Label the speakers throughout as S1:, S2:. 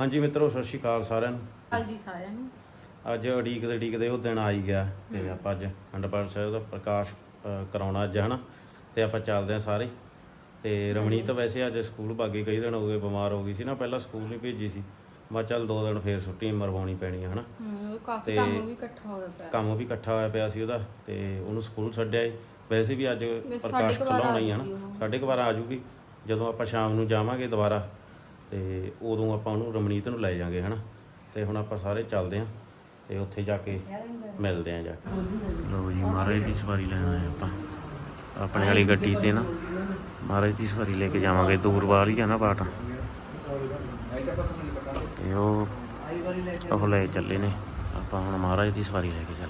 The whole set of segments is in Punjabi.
S1: ਹਾਂਜੀ ਮਿੱਤਰੋ ਸਤਿ ਸ਼੍ਰੀ ਅਕਾਲ ਸਾਰਿਆਂ ਨੂੰ।
S2: ਹਾਲ ਜੀ ਸਾਰਿਆਂ ਨੂੰ।
S1: ਅੱਜ ਉਡੀਕਦੇ ਉਡੀਕਦੇ ਉਹ ਦਿਨ ਆ ਹੀ ਗਿਆ ਤੇ ਆਪਾਂ ਅੱਜ ਅੰਡਪਾਲ ਸਾਹਿਬ ਦਾ ਪ੍ਰਕਾਸ਼ ਅ, ਕਰਾਉਣਾ ਅੱਜ ਹਨਾ? ਤੇ ਆਪਾਂ ਚੱਲਦੇ ਆ ਸਾਰੇ। ਤੇ ਰਮਣੀਤ ਵੈਸੇ ਅੱਜ ਸਕੂਲ ਭਾਗੀ ਕਈ ਦਿਨ ਹੋ ਗਏ ਬਿਮਾਰ ਹੋ ਗਈ ਸੀ ਨਾ ਪਹਿਲਾਂ ਸਕੂਲ ਨਹੀਂ ਭੇਜੀ ਸੀ। ਮੈਂ ਕਿਹਾ ਚੱਲ ਦੋ ਦਿਨ ਫੇਰ ਛੁੱਟੀ ਮਰਵਾਉਣੀ ਪੈਣੀ ਆ ਹਨਾ?
S2: ਹੂੰ ਉਹ ਕਾਫੀ
S1: ਤੇ
S2: ਕੰਮ ਵੀ ਇਕੱਠਾ ਹੋਇਆ ਪਿਆ।
S1: ਕੰਮ ਵੀ ਇਕੱਠਾ ਹੋਇਆ ਪਿਆ ਸੀ ਉਹਦਾ ਤੇ ਉਹਨੂੰ ਸਕੂਲ ਛੱਡਿਆ ਈ ਵੈਸੇ ਵੀ ਅੱਜ ਪ੍ਰਕਾਸ਼ ਖਲਾਉਣਾ ਹੀ ਹਨਾ?
S2: ਜਾਊਗੀ ਉਹ।
S1: ਸਾਢੇ ਕੁ ਬਾਰਾਂ ਆ ਜੂਗੀ। ਜਦੋਂ ਆਪਾਂ ਸ਼ਾਮ ਨੂੰ ਜਾਵਾਂਗੇ ਦੁਬਾਰਾ ਤੇ ਉਦੋਂ ਆਪਾਂ ਉਹਨੂੰ ਰਮਨੀਤ ਨੂੰ ਲੈ ਜਾਾਂਗੇ, ਹਨਾ? ਤੇ ਹੁਣ ਆਪਾਂ ਸਾਰੇ ਚੱਲਦੇ ਆਂ ਤੇ ਉੱਥੇ ਜਾ ਕੇ ਮਿਲਦੇ ਆਂ ਜਾ ਕੇ। ਲੋ ਜੀ, ਮਹਾਰਾਜ ਦੀ ਸਵਾਰੀ ਲੈਣ ਆਏ ਆਪਾਂ। ਆਪਣੇ ਵਾਲੀ ਗੱਡੀ ਤੇ ਨਾ, ਮਹਾਰਾਜ ਦੀ ਸਵਾਰੀ ਲੈ ਕੇ ਜਾਵਾਂਗੇ। ਦੂਰ ਬਾਹਰ ਹੀ ਆ ਨਾ ਬਾਟ। ਤੇ ਉਹ ਉਹ ਲੈ ਚੱਲੇ ਨੇ। ਆਪਾਂ ਹੁਣ ਮਹਾਰਾਜ ਦੀ ਸਵਾਰੀ ਲੈ ਕੇ ਚੱਲ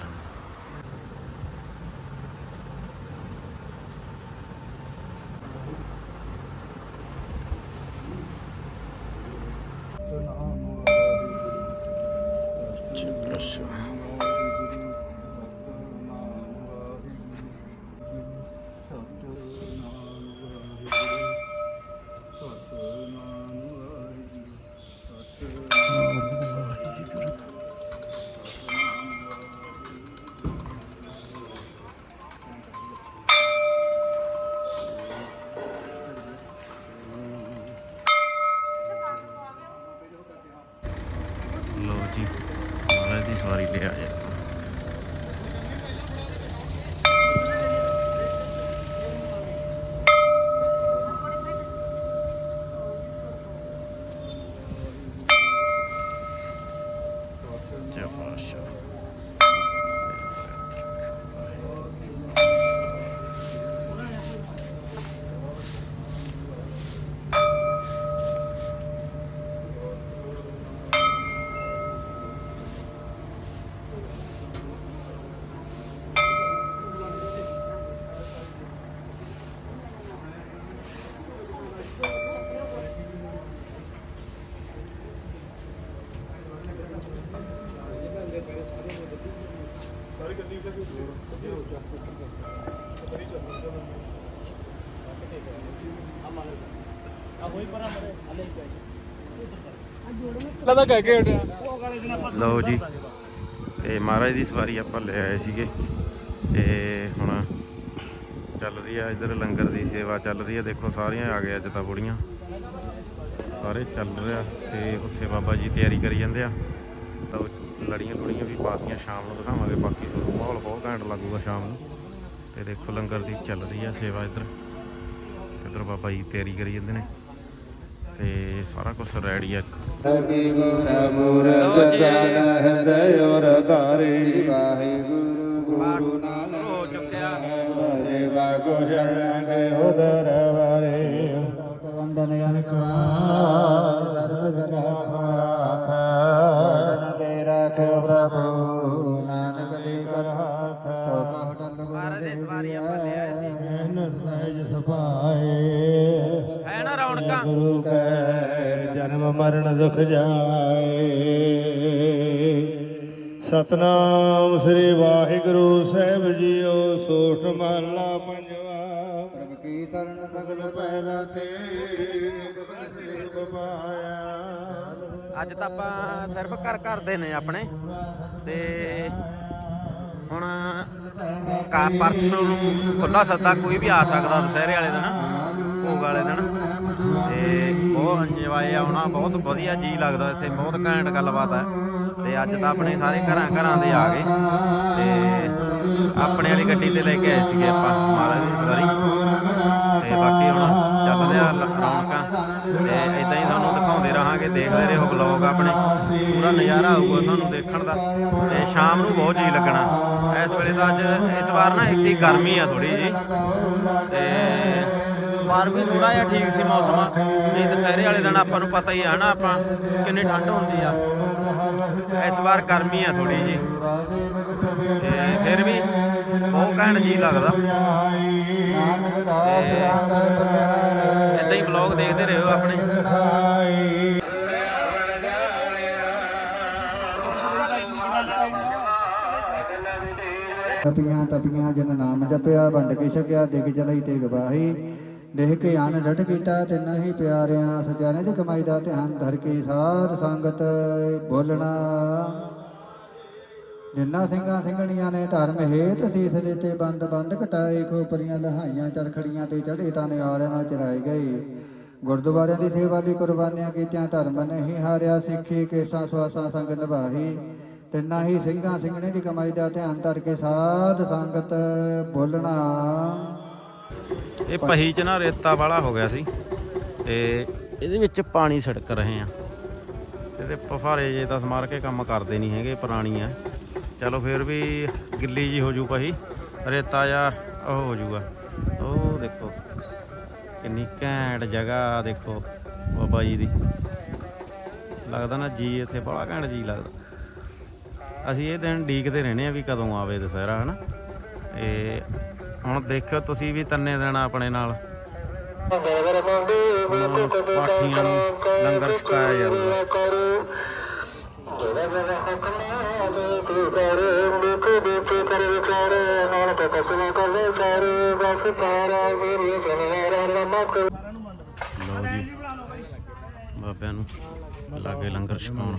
S3: ਲਦਾ ਕਹਿ ਕੇ ਹਟਿਆ।
S1: ਲਓ ਜੀ, ਤੇ ਮਹਾਰਾਜ ਦੀ ਸਵਾਰੀ ਆਪਾਂ ਲੈ ਆਏ ਸੀਗੇ। ਤੇ ਹੁਣ ਚੱਲ ਰਹੀ ਆ ਇਧਰ ਲੰਗਰ ਦੀ ਸੇਵਾ ਚੱਲ ਰਹੀ ਆ। ਦੇਖੋ ਸਾਰੀਆਂ ਆ ਗਏ ਅੱਜ ਤਾਂ ਬੁੜੀਆਂ। ਸਾਰੇ ਚੱਲ ਰਿਹਾ ਤੇ ਉੱਥੇ ਬਾਬਾ ਜੀ ਤਿਆਰੀ ਕਰੀ ਜਾਂਦੇ ਆ। ਤਾਂ ਲੜੀਆਂ ਲੁੜੀਆਂ ਵੀ ਪਾਤੀਆਂ ਸ਼ਾਮ ਨੂੰ ਦਿਖਾਵਾਂਗੇ ਬਾਕੀ ਤੁਹਾਨੂੰ ਮਾਹੌਲ ਬਹੁਤ ਘੈਂਟ ਲੱਗੂਗਾ ਸ਼ਾਮ ਨੂੰ। ਤੇ ਦੇਖੋ ਲੰਗਰ ਦੀ ਚੱਲ ਰਹੀ ਆ ਸੇਵਾ ਇੱਧਰ। ਇੱਧਰ ਬਾਬਾ ਜੀ ਤਿਆਰੀ ਕਰੀ ਜਾਂਦੇ ਨੇ। ਤੇ ਸਾਰਾ ਕੁਝ ਰੈਡੀ ਆ।
S4: ਸਭੀ ਗੁਰ ਮੂਰਤ ਜਨ ਹਿਰਦੈ ਔਰ ਧਾਰੇ ਵਾਹਿਗੁਰੂ ਗੁਰੂ ਨਾਨਕ ਹੋ ਚੁੱਕਿਆ ਹਰੇ ਵਾਗੋ ਸ਼ਰਨ ਗਏ ਉਦਰ ਵਾਰੇ ਵੰਦਨ ਅਨਕ ਵਾਰ ਪ੍ਰਭੂ ਨਾਨਕ ਦੇ ਕਰ ਹਾਥ। ਮਾਰੇ ਦੇ ਸਵਾਰੀ ਆਪਾਂ ਲੈ ਆਏ ਸੀ ਸਹਿਜ ਸੁਭਾਏ
S3: ਹੈ ਨਾ ਰੌਣਕਾਂ?
S4: ਗੁਰੂ ਕੈ ਜਨਮ ਮਰਨ ਦੁਖ ਜਾਏ। ਸਤਨਾਮ ਸ੍ਰੀ ਵਾਹਿਗੁਰੂ ਸਾਹਿਬ ਜੀਓ ਸੋਠ ਮਹਲਾ ਪੰਜਵਾ। ਪ੍ਰਭ ਕੀ ਤਰਨ ਸਗਲ ਪੈਦਾ ਤੇ ਗੁਰਬਖਸ਼ ਪਾਇਆ।
S3: ਅੱਜ ਤਾਂ ਆਪਾਂ ਸਿਰਫ ਘਰ ਘਰ ਦੇ ਨੇ ਆਪਣੇ। ਤੇ ਹੁਣ ਕਾ ਪਰਸੋਂ ਨੂੰ ਖੁੱਲਾ ਸੱਦਾ, ਕੋਈ ਵੀ ਆ ਸਕਦਾ ਦੁਸਹਿਰੇ ਵਾਲੇ ਦਿਨ, ਭੋਗ ਵਾਲੇ ਦਿਨ। ਤੇ ਬਹੁਤ ਇੰਜੋਏ ਆਉਣਾ ਬਹੁਤ ਵਧੀਆ ਜੀ ਲੱਗਦਾ ਇੱਥੇ, ਬਹੁਤ ਘੈਂਟ ਗੱਲਬਾਤ ਹੈ ਤੇ ਅੱਜ ਤਾਂ ਆਪਣੇ ਸਾਰੇ ਘਰਾਂ ਘਰਾਂ ਦੇ ਆ ਗਏ। ਤੇ ਆਪਣੇ ਵਾਲੀ ਗੱਡੀ ਤੇ ਲੈ ਕੇ ਆਏ ਸੀਗੇ ਆਪਾਂ ਮਹਾਰਾਜ ਦੀ ਸਵਾਰੀ। ਤੇ ਬਾਕੀ ਹੁਣ ਚੱਲ ਰਿਹਾ ਲ- ਰੌਣਕਾਂ। ਤੇ ਇਦਾਂ ਹੀ ਤੁਹਾਨੂੰ ਦਿਖਾਉਂਦੇ ਰਹਾਂਗੇ ਦੇਖਦੇ ਰਹੋ ਬਲੌਗ ਆਪਣੇ। ਪੂਰਾ ਨਜ਼ਾਰਾ ਆਊਗਾ ਸਾਨੂੰ ਦੇਖਣ ਦਾ। ਤੇ ਸ਼ਾਮ ਨੂੰ ਬਹੁਤ ਜੀ ਲੱਗਣਾ। ਇਸ ਵੇਲੇ ਤਾਂ ਅੱਜ, ਇਸ ਵਾਰ ਨਾ ਇੱਥੇ ਗਰਮੀ ਆ ਥੋੜੀ ਜੀ ਤੇ ਬਾਹਰ ਵੀ ਥੋੜਾ ਜਿਹਾ ਠੀਕ ਸੀ ਮੌਸਮ। ਨਹੀਂ ਦੁਸਹਿਰੇ ਵਾਲੇ ਦਿਨ ਆਪਾਂ ਨੂੰ ਪਤਾ ਹੀ ਆ ਨਾ ਆਪਾਂ, ਕਿੰਨੀ ਠੰਡ ਹੁੰਦੀ ਆ। ਇਸ ਵਾਰ ਗਰਮੀ ਆ ਥੋੜੀ ਜੀ ਤੇ ਫਿਰ ਵੀ ਬਹੁਤ ਕਹਿਣ ਜੀ ਲੱਗਦਾ। ਇਦਾਂ ਹੀ ਬਲੌਗ ਦੇਖਦੇ ਰਹੋ ਆਪਣੇ।
S4: ਤਪੀਆਂ ਤਪੀਆਂ ਜਨ ਨਾਮ ਜਪਿਆ, ਵੰਡ ਕੇ ਛਕਿਆ ਦਿਗ ਜਲਈ ਤੇ ਗਵਾਹੀ। ਦੇਖ ਕੇ ਆਨ ਡਟ ਕੀਤਾ ਤੇ ਨਹੀਂ ਪਿਆਰਿਆਂ ਸਜਾਣੇ ਦੀ ਕਮਾਈ ਦਾ ਧਿਆਨ ਧਰ ਕੇ ਸਾਧ ਸੰਗਤ ਬੋਲਣਾ। ਜਿੰਨਾ ਸਿੰਘਾਂ ਸਿੰਘਣੀਆਂ ਨੇ ਧਰਮ ਹੇਤ ਸੀਸ ਦਿੱਤੇ, ਬੰਦ ਬੰਦ ਕਟਾਏ, ਖੋਪਰੀਆਂ ਲਹਾਈਆਂ, ਚਰਖੜੀਆਂ ਤੇ ਚੜੇ ਤਾਂ ਨਿਆਰਿਆਂ ਨਾਲ ਚਰਾਏ ਗਏ। ਗੁਰਦੁਆਰਿਆਂ ਦੀ ਸੇਵਾ ਲਈ ਕੁਰਬਾਨੀਆਂ ਕੀਤੀਆਂ, ਧਰਮ ਨਹੀਂ ਹਾਰਿਆ, ਸਿੱਖੀ, ਕੇਸਾਂ, ਸਵਾਸਾਂ ਸੰਗ ਨਿਭਾਹੀ ਤਿੰਨਾਂ ਹੀ ਸਿੰਘਾਂ ਸਿੰਘਣੇ ਦੀ ਕਮਾਈ ਦਾ ਧਿਆਨ ਧਰ ਕੇ ਸਾਧ ਸੰਗਤ ਬੋਲਣਾ।
S1: ਇਹ ਪਹੀ ਚ ਨਾ ਰੇਤਾ ਵਾਲਾ ਹੋ ਗਿਆ ਸੀ ਤੇ ਇਹਦੇ ਵਿੱਚ ਪਾਣੀ ਛਿੜਕ ਰਹੇ ਆ। ਇਹਦੇ ਪਫਾਰੇ ਜੇ ਤਾਂ ਸਮਾਰ ਕੇ ਕੰਮ ਕਰਦੇ ਨਹੀਂ ਹੈਗੇ, ਪੁਰਾਣੀ ਆ। ਚਲੋ ਫਿਰ ਵੀ ਗਿੱਲੀ ਜੀ ਹੋ ਜੂ ਪਹੀ, ਰੇਤਾ ਜਾਂ ਉਹ ਹੋ ਜੂਗਾ। ਉਹ ਦੇਖੋ, ਕਿੰਨੀ ਘੈਂਟ ਜਗ੍ਹਾ ਦੇਖੋ ਬਾਬਾ ਜੀ ਦੀ। ਲੱਗਦਾ ਨਾ ਜੀ ਇੱਥੇ ਬੜਾ ਘੈਂਟ ਜੀ ਲੱਗਦਾ। ਅਸੀਂ ਇਹ ਦਿਨ ਡੀਕਦੇ ਰਹਿੰਦੇ ਆ ਵੀ ਕਦੋਂ ਆਵੇ ਦੁਸਹਿਰਾ, ਹਨਾ? ਇਹ ਹੁਣ ਦੇਖਿਓ ਤੁਸੀਂ ਵੀ ਤੰਨੇ ਦਿਨ ਆਪਣੇ ਨਾਲ। ਪਾਠੀਆਂ ਨੂੰ ਲੰਗਰ ਛਕਾਇਆ ਜਾਊਗਾ ਲਓ ਜੀ ਬਾਬਿਆਂ ਨੂੰ ਲਾਗੇ ਲੰਗਰ ਛਕਾਉਣ।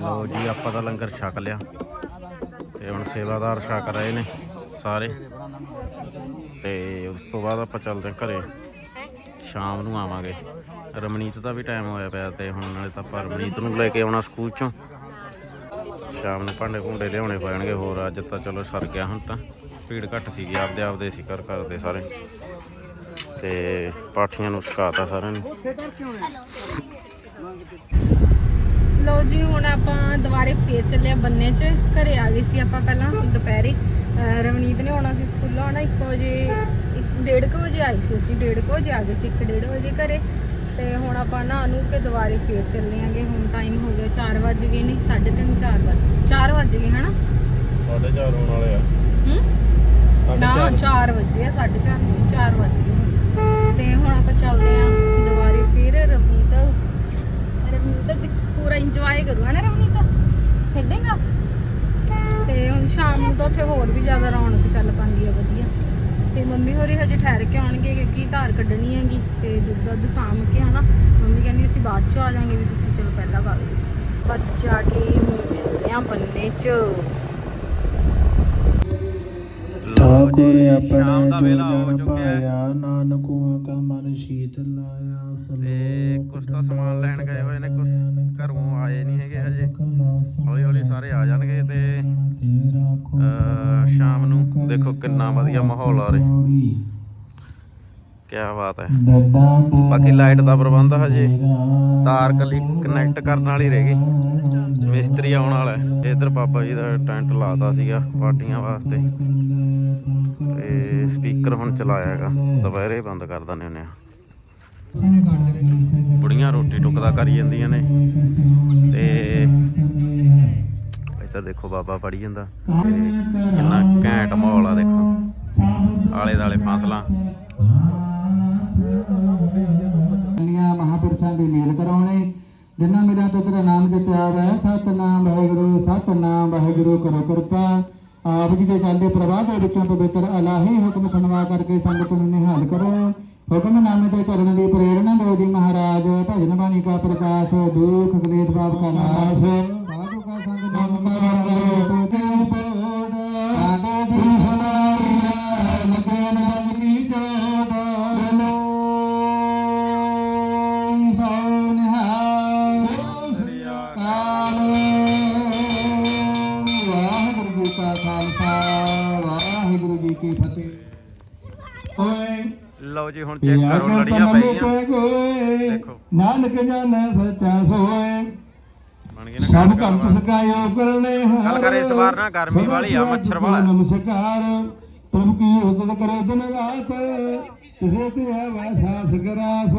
S1: ਲਓ ਜੀ, ਆਪਾਂ ਤਾਂ ਲੰਗਰ ਛਕ ਲਿਆ। ਤੇ ਹੁਣ ਸੇਵਾਦਾਰ ਛਕ ਰਹੇ ਨੇ ਸਾਰੇ। ਤੇ ਉਸ ਤੋਂ ਬਾਅਦ ਆਪਾਂ ਚੱਲਦੇ ਹਾਂ ਘਰੇ। ਸ਼ਾਮ ਨੂੰ ਆਵਾਂਗੇ। ਰਮਨੀਤ ਦਾ ਵੀ ਟਾਈਮ ਹੋਇਆ ਪਿਆ ਤੇ ਹੁਣ ਨਾਲੇ ਤਾਂ ਆਪਾਂ ਰਮਨੀਤ ਨੂੰ ਲੈ ਕੇ ਆਉਣਾ ਸਕੂਲ ਚੋਂ। ਸ਼ਾਮ ਨੂੰ ਭਾਂਡੇ ਭੁੰਡੇ ਲਿਆਉਣੇ ਪੈਣਗੇ ਹੋਰ, ਅੱਜ ਤਾਂ ਚਲੋ ਸਰ ਗਿਆ ਹੁਣ ਤਾਂ। ਭੀੜ ਘੱਟ ਸੀਗੀ ਆਪਦੇ ਆਪਦੇ ਸੀ ਕਰ ਕਰਦੇ ਸਾਰੇ। ਤੇ ਪਾਠੀਆਂ ਨੂੰ ਸੁਕਾਤਾ ਸਾਰਿਆਂ ਨੂੰ।
S2: ਲੋ ਜੀ ਹੁਣ ਆਪਾਂ ਦੁਬਾਰੇ ਫੇਰ ਚੱਲੇ ਆ ਬੰਨੇ 'ਚ। ਘਰੇ ਆ ਗਏ ਸੀ ਆਪਾਂ ਪਹਿਲਾਂ ਦੁਪਹਿਰੇ। ਰਵਨੀਤ ਨੇ ਆਉਣਾ ਸੀ ਸਕੂਲੋਂ ਆਉਣਾ 1 ਵਜੇ 1:30 ਵਜੇ ਆਈ ਸੀ ਅਸੀਂ 1:30 ਵਜੇ ਆ ਗਏ ਸੀ 1:30 ਵਜੇ ਘਰੇ। ਤੇ ਹੁਣ ਆਪਾਂ ਨਹਾ ਨੂੰ ਕੇ ਦੁਬਾਰੇ ਫੇਰ ਚੱਲੇ ਆਂਗੇ। ਹੁਣ ਟਾਈਮ ਹੋ ਗਿਆ 4 ਵਜ ਗਏ ਨੇ 3:30 4 ਵਜ 4 ਵਜ ਗਏ ਹਨਾ?
S1: ਸਾਡੇ ਚਾਰ ਹੋਣ ਵਾਲੇ ਆ।
S2: ਹੂੰ? ਨਾ 4 ਵਜੇ ਆ 4:30 ਨਹੀਂ 4 ਵਜ। ਤੇ ਹੁਣ ਆਪਾਂ ਚੱਲਦੇ ਆਂ ਦੁਬਾਰੇ ਫਿਰ ਰਵਨੀਤ। ਰਵਨੀਤ ਪੂਰਾ ਇੰਜੋਏ ਕਰੂ ਹਨਾ ਰਵਨੀਤ? ਖੇਡੇਗਾ? ਤੇ ਹੁਣ ਸ਼ਾਮ ਨੂੰ ਤਾਂ ਉੱਥੇ ਹੋਰ ਵੀ ਜ਼ਿਆਦਾ ਰੌਣਕ ਚੱਲ ਪਾਂਗੀ ਆ, ਵਧੀਆ। ਤੇ ਮੰਮੀ ਹੋਰੀ ਹਜੇ ਠਹਿਰ ਕੇ ਆਉਣਗੇ ਕਿਉਂਕਿ ਧਾਰ ਕੱਢਣੀ ਹੈਗੀ ਤੇ ਦੁੱਧ ਦੁੱਧ ਸਾਂਭ ਕੇ ਹਨਾ ਮੰਮੀ ਕਹਿੰਦੀ ਅਸੀਂ ਬਾਅਦ ਚ ਆ ਜਾਾਂਗੇ ਵੀ ਤੁਸੀਂ ਚਲੋ ਪਹਿਲਾਂ ਵਗ ਜਾਓ ਬੱਚਾ ਕੇ ਮਿਲਦੇ ਆ ਬੰਨੇ ਚ।
S1: ਲਓ ਜੀ ਸ਼ਾਮ ਦਾ ਵੇਲਾ ਹੋ ਚੁੱਕਿਆ ਹੈ।
S5: ਨਾਨਕੂ ਕਾ ਮਨ ਸ਼ੀਤ ਲਾਇਆ
S1: ਤੇ ਕੁਛ ਤਾਂ ਸਮਾਨ ਲੈਣ ਗਏ ਹੋਏ ਨੇ ਕੁਛ ਘਰੋਂ ਆਏ ਨਹੀਂ ਹੈਗੇ ਹਜੇ। ਹੌਲੀ ਹੌਲੀ ਸਾਰੇ ਆ ਜਾਣਗੇ ਤੇ ਸ਼ਾਮ ਨੂੰ ਦੇਖੋ ਕਿੰਨਾ ਵਧੀਆ ਮਾਹੌਲ ਆ ਰਿਹਾ। ਕੀ ਬਾਤ ਹੈ। ਬਾਕੀ ਲਾਈਟ ਦਾ ਪ੍ਰਬੰਧ ਹਜੇ। ਤਾਰ ਕਲੀ ਕਨੈਕਟ ਕਰਨ ਵਾਲੀ ਰਹਿ ਗਈ। ਮਿਸਤਰੀ ਆਉਣ ਵਾਲਾ ਹੈ। ਇਧਰ ਬਾਬਾ ਜੀ ਦਾ ਟੈਂਟ ਲਾਤਾ ਸੀਗਾ ਪਾਰਟੀਆਂ ਵਾਸਤੇ। ਤੇ ਸਪੀਕਰ ਹੁਣ ਚਲਾਇਆ ਹੈਗਾ। ਦੁਪਹਿਰੇ ਬੰਦ ਕਰ ਹੁੰਦੇ ਆ। ਬੁੜੀਆਂ ਰੋਟੀ ਟੁੱਕ ਦਾ ਕਰੀ ਜਾਂਦੀਆਂ ਨੇ। ਤੇ ਇੱਧਰ ਦੇਖੋ ਬਾਬਾ ਪੜੀ ਜਾਂਦਾ। ਕਿੰਨਾ ਘੈਂਟ ਮਾਹੌਲ ਆ ਦੇਖੋ। ਆਲੇ ਦਾਲੇ ਫਾਸਲਾ।
S4: ਮਹਾਪੁਰਸ਼ਾਂ ਦੀ ਮੇਲ ਕਰਾਉਣੇ ਜਿਨ੍ਹਾਂ ਮੇਰਾ ਤੇਰਾ ਨਾਮ ਜਪਿਆ ਵੈ ਸਤਨਾਮ ਵਾਹਿਗੁਰੂ ਸਤਨਾਮ ਵਾਹਿਗੁਰੂ, ਕਰੋ ਕਿਰਪਾ। ਆਪ ਜੀ ਦੇ ਚੱਲਦੇ ਪ੍ਰਵਾਹ ਦੇ ਵਿੱਚੋਂ ਪਵਿੱਤਰ ਅਲਾਹੀ ਹੁਕਮ ਸੁਣਵਾ ਕਰਕੇ ਸੰਗਤ ਨੂੰ ਨਿਹਾਲ ਕਰੋ। ਹੁਕਮ ਨਾਮੇ ਤੇ ਚੱਲਣ ਦੀ ਪ੍ਰੇਰਣਾ ਦਿਓ ਜੀ ਮਹਾਰਾਜ। ਭਜਨ ਬਾਣੀ ਕਾ ਪ੍ਰਕਾਸ਼, ਦੁਖ ਕਲੇਸ਼ ਪਾਪ ਕਾ ਨਾਸ਼। ਸਾਧੂ ਕਾ ਸੰਗ ਨਾਮ ਕਾ ਰੰਗ ਤੇ ਜੀ ਕਾ ਖਾਲਸਾ ਵਾਹਿਗੁਰੂ ਜੀ ਕੀ ਫਤਿਹ। ਓਏ
S1: ਲਓ ਜੀ ਹੁਣ ਚੈੱਕ ਕਰੋ ਲੜੀਆਂ ਪਈਆਂ। ਦੇਖੋ।
S4: ਨਾਨਕ ਜਾਣੈ ਸੱਚਾ ਸੋਏ। ਸਭ
S1: ਗੱਲਬਾਤ।
S4: ਸਕਾਇਓ ਕਰਨੇ ਹਾਰ।
S1: ਗੱਲ ਕਰ ਇਸ ਵਾਰ ਨਾ ਗਰਮੀ ਵਾਲੀ ਆ, ਮੱਛਰ ਵਾਲਾ।
S4: ਨਮਸਕਾਰ। ਪ੍ਰਭੂ ਕੀ ਉਦਤ ਕਰੇ ਦਿਨ ਰਾਤ ਤਿਸੇ ਤੇ ਹੈ ਵਾਸਾਸ ਗਰਾਸ।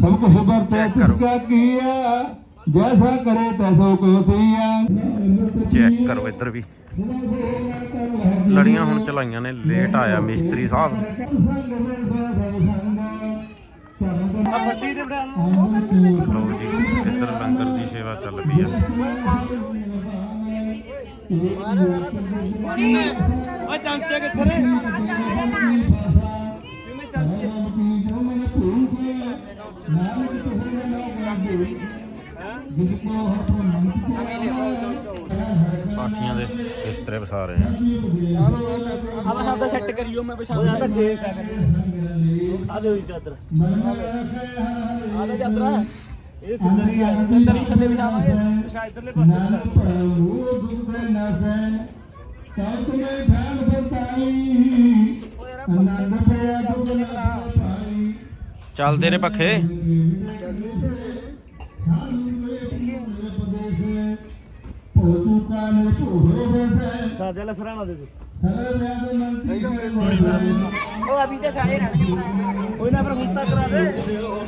S4: ਸਭ ਕੁਛ ਵਰਤੇ
S1: ਕਰੋ।
S4: ਤਿਸਕਾ ਕੀਆ। ਜੈਸਾ ਕਰੇ ਤੈਸੋ ਕੋ ਸੀਆ
S1: ਚੈੱਕ ਕਰੋ ਇੱਧਰ ਵੀ। ਲੜੀਆਂ ਹੁਣ ਚਲਾਈਆਂ ਨੇ ਲੇਟ ਆਇਆ ਮਿਸਤਰੀ ਸਾਹਿਬ। ਲਓ। ਜੀ ਇੱਧਰ ਲੰਗਰ ਦੀ ਸੇਵਾ ਚੱਲ ਪਈ ਆ।
S3: ਓਏ ਚਮਚੇ ਕਿੱਥੇ ਨੇ
S1: ਦੇ ਬਿਸਤਰੇ ਵਸਾ ਰਹੇ ਆ।
S3: ਆਵਾ ਸਾਡਾ ਸੈੱਟ ਕਰਿਓ ਮੈਂ ਪਛਾਣ ਉਹ ਤਾਂ ਕੇਸ ਹੈ ਆ ਦੇ ਚਾਦਰ। ਆ ਦੇ ਚਾਦਰ ਇਹ ਚਾਦਰ ਹੈ ਚਾਦਰ ਥੱਲੇ ਵਿਛਾਵਾਂਗੇ ਸ਼ਾਇਦ ਇਧਰਲੇ ਪਾਸੇ
S1: ਚੱਲ ਤੇਰੇ ਪੱਖੇ
S3: ਸਾਡੇ ਵਾਲਾ ਸਰਾਣਾ ਦੇ ਦੇ
S6: ਉਹ ਅਭੀ ਤਾਂ ਸਾਰੇ ਰਹਿਣਾ
S3: ਕੋਈ ਨਾ ਫਿਰ ਗੁੱਸਾ ਕਰਾ ਦੇ
S1: ਲਓ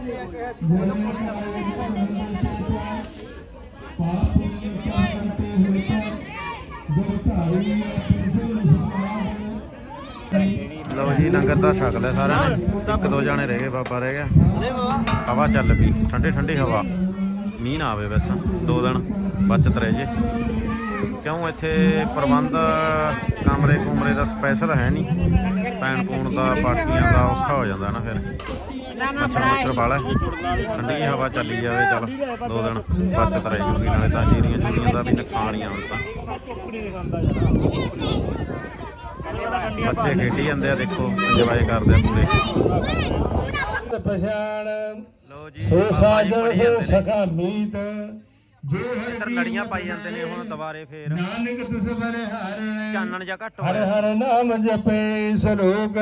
S1: ਜੀ ਲੰਗਰ ਤਾਂ ਛਕ ਲਿਆ ਸਾਰਿਆਂ ਨੇ। ਇੱਕ ਦੋ ਜਾਣੇ ਰਹਿ ਗਏ, ਬਾਬਾ ਰਹਿ ਗਿਆ। ਹਵਾ ਚੱਲ ਪਈ, ਠੰਡੀ ਠੰਡੀ ਹਵਾ। ਮੀਂਹ ਨਾ ਆਵੇ ਵੈਸਾ, ਦੋ ਦਿਨ ਬਚਤ ਰਹਿ ਜੇ। ਕਿਉਂ ਇੱਥੇ ਪ੍ਰਬੰਧ ਕਮਰੇ ਕੁਮਰੇ ਦਾ ਸਪੈਸ਼ਲ ਹੈ ਨਹੀਂ? ਪੈਣ ਪੂਣ ਦਾ, ਪਾਠੀਆਂ ਦਾ ਔਖਾ ਹੋ ਜਾਂਦਾ ਨਾ ਫਿਰ। ਮੱਛਰ ਮੱਛਰ ਵਾਲਾ ਠੰਡੀ ਹਵਾ ਚੱਲੀ ਜਾਵੇ, ਚੱਲ ਦੋ ਦਿਨ ਬਚਤ ਰਹਿ ਜੂਗੀ, ਨਾਲੇ ਤਾਂ ਜੀਰੀਆਂ ਜੂਰੀਆਂ ਦਾ ਵੀ ਨੁਕਸਾਨ ਹੀ ਆ ਬੱਚੇ ਖੇਡੀ ਜਾਂਦੇ ਆ ਦੇਖੋ ਇੰਜੋਏ ਕਰਦੇ ਆ ਪੂਰੇ।
S4: ਪਛਾਣ
S1: ਲਓ ਜੀ
S4: ਸੋ ਸਾਜਣ ਸੋ ਸਖਾ ਮੀਤ ਜੋ ਹਰ
S1: ਲੜੀਆਂ ਪਾਈ ਜਾਂਦੇ ਨੇ ਹੁਣ ਦੁਬਾਰੇ ਫੇਰ।
S4: ਨਾਨਕ ਤਿਸ ਬਰ ਹਰ
S1: ਚਾਨਣ ਜਾਂ ਘੱਟ
S4: ਹਰ ਹਰ ਨਾਮ ਜਪੇ ਸਲੋਕ।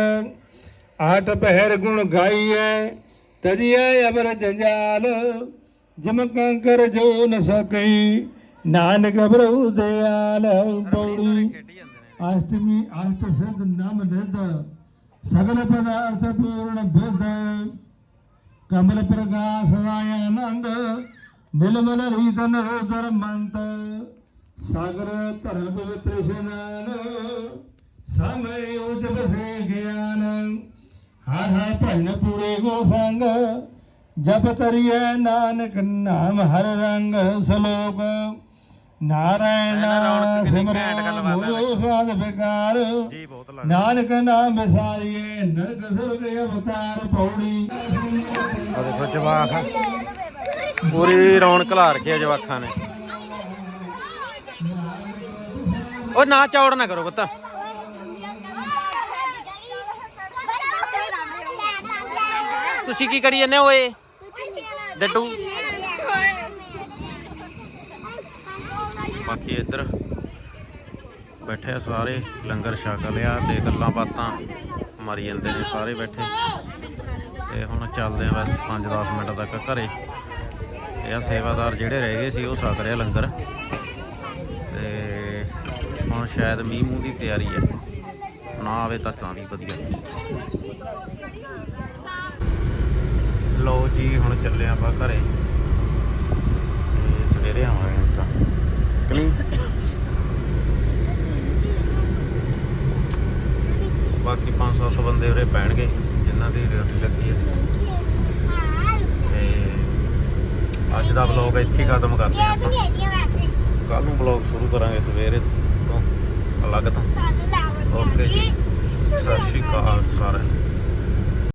S4: ਆਠ ਪਹਿਰ ਗੁਣ ਗਾਈਐ ਤਜਿਐ ਅਬਰ ਜੰਜਾਲ ਜਮ ਕੰਕਰ ਜੋ ਨ ਸਕਈ ਨਾਨਕ ਪ੍ਰਭੂ ਦਿਆਲ। ਪੌੜੀ
S1: ਖੇਡੀ ਜਾਂਦੇ ਨੇ
S4: ਅਸ਼ਟਮੀ ਅਸ਼ਟ ਸਿਧ ਨਾਮ ਨਿਧ ਸਗਲ ਪਦਾਰਥ ਪੂਰਨ ਬੁੱਧ ਕਮਲ ਪ੍ਰਕਾਸ਼ ਵਾਇ ਆਨੰਦ ਨਿਲਮਲ ਰੀਤ ਨਰੋਦਰ ਮੰਤ ਸਾਗਰ ਧਰਮ ਪਵਿੱਤਰ ਇਸ਼ਨਾਨ ਹਰ ਹਰ ਭਜਨ ਪੂਰੇ ਗੋ ਸੰਗ ਜਪ ਕਰੀਐ ਨਾਨਕ ਨਾਮ ਹਰ ਰੰਗ ਸਲੋਕ ਨਾਰਾਇਣ ਸਿਮਰਨ ਸਾਧ ਵਿਕਾਰ।
S1: ਲੱਗਦਾ
S4: ਨਾਨਕ ਨਾਮ ਵਿਸਾਰੀਏ ਨਰਕ ਸੁਰਗ ਅਵਤਾਰ ਪੌੜੀ।
S1: ਆ ਦੇਖੋ ਜਵਾਕ। ਪੂਰੀ ਰੌਣਕ ਲਾ ਰੱਖੀ ਆ ਜਵਾਕਾਂ ਨੇ। ਉਹ ਨਾ ਚੌੜ ਨਾ ਕਰੋ ਪੁੱਤ। ਤੁਸੀਂ ਕੀ ਕਰੀ ਜਾਂਦੇ ਓਏ? ਡੱਡੂ? ਬਾਕੀ ਇੱਧਰ ਬੈਠੇ ਆ ਸਾਰੇ, ਲੰਗਰ ਛਕ ਲਿਆ ਤੇ ਗੱਲਾਂ ਬਾਤਾਂ ਮਾਰੀ ਜਾਂਦੇ ਨੇ ਸਾਰੇ ਬੈਠੇ। ਤੇ ਹੁਣ ਚੱਲਦੇ ਆ ਬਸ 5-10 ਮਿੰਟ ਤੱਕ ਘਰੇ। ਇਹ ਆ ਸੇਵਾਦਾਰ ਜਿਹੜੇ ਰਹਿ ਗਏ ਸੀ, ਉਹ ਛਕ ਰਿਹਾ ਲੰਗਰ। ਤੇ ਹੁਣ ਸ਼ਾਇਦ ਮੀਂਹ ਮੂੰਹ ਦੀ ਤਿਆਰੀ ਹੈ ਨਾ ਆਵੇ ਤਾਂ ਤਾਂ ਵੀ ਵਧੀਆ। ਲਓ ਜੀ, ਹੁਣ ਚੱਲੇ ਆਪਾਂ ਘਰੇ।